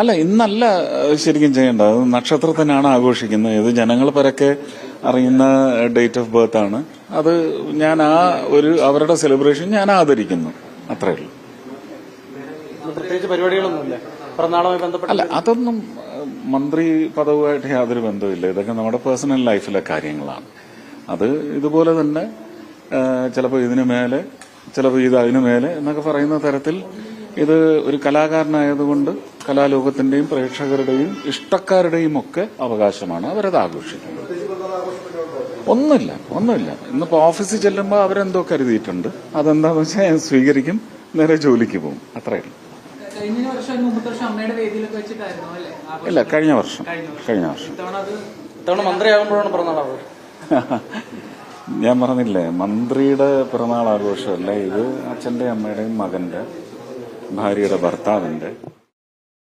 അല്ല ഇന്നല്ല ശരിക്കും ചെയ്യേണ്ടത്. അത് നക്ഷത്രത്തിനാണ് ആഘോഷിക്കുന്നത്. ഇത് ജനങ്ങൾ പരക്കെ അറിയുന്ന ഡേറ്റ് ഓഫ് ബർത്ത് ആണ്. അത് ഞാൻ ആ ഒരു അവരുടെ സെലിബ്രേഷൻ ഞാൻ ആദരിക്കുന്നു. അത്രേ ഉള്ളൂ. ഇന്ന് പ്രത്യേകിച്ച് പരിപാടികളൊന്നുമില്ല. പിറന്നാളുമായി ബന്ധപ്പെട്ട് അല്ല അതൊന്നും മന്ത്രി പദവുമായിട്ട് യാതൊരു ബന്ധവുമില്ല. ഇതൊക്കെ നമ്മുടെ പേഴ്സണൽ ലൈഫിലെ കാര്യങ്ങളാണ്. അത് ഇതുപോലെ തന്നെ ചിലപ്പോൾ ഇതിനു മേലെ ചിലപ്പോൾ ഇത് അതിനു മേലെ എന്നൊക്കെ പറയുന്ന തരത്തിൽ ഇത് ഒരു കലാകാരനായതുകൊണ്ട് കലാലോകത്തിന്റെയും പ്രേക്ഷകരുടെയും ഇഷ്ടക്കാരുടെയും ഒക്കെ അവകാശമാണ് അവരത് ആഘോഷിക്കുന്നത്. ഒന്നുമില്ല ഒന്നുമില്ല. ഇന്നിപ്പോ ഓഫീസിൽ ചെല്ലുമ്പോൾ അവരെന്തോ കരുതിയിട്ടുണ്ട്. അതെന്താന്ന് വെച്ചാൽ ഞാൻ സ്വീകരിക്കും നേരെ ജോലിക്ക് പോകും. അത്രയേ ഉള്ളൂ. കഴിഞ്ഞ വർഷം മുമ്പത്തെ വർഷം അമ്മയുടെ വേദിയിലൊക്കെ വെച്ചിട്ടായിരുന്നു അല്ലേ? ഇല്ല കഴിഞ്ഞ വർഷം. കഴിഞ്ഞ വർഷം. മന്ത്രിയാകുമ്പോഴാണ് പിറന്നാളാവുക ഞാൻ പറഞ്ഞില്ലേ മന്ത്രിയുടെ പിറന്നാൾ ആഘോഷമല്ല ഇത് അച്ഛന്റെ അമ്മയുടെയും മകന്റെ ഭാര്യയുടെ ഭർത്താവിന്റെ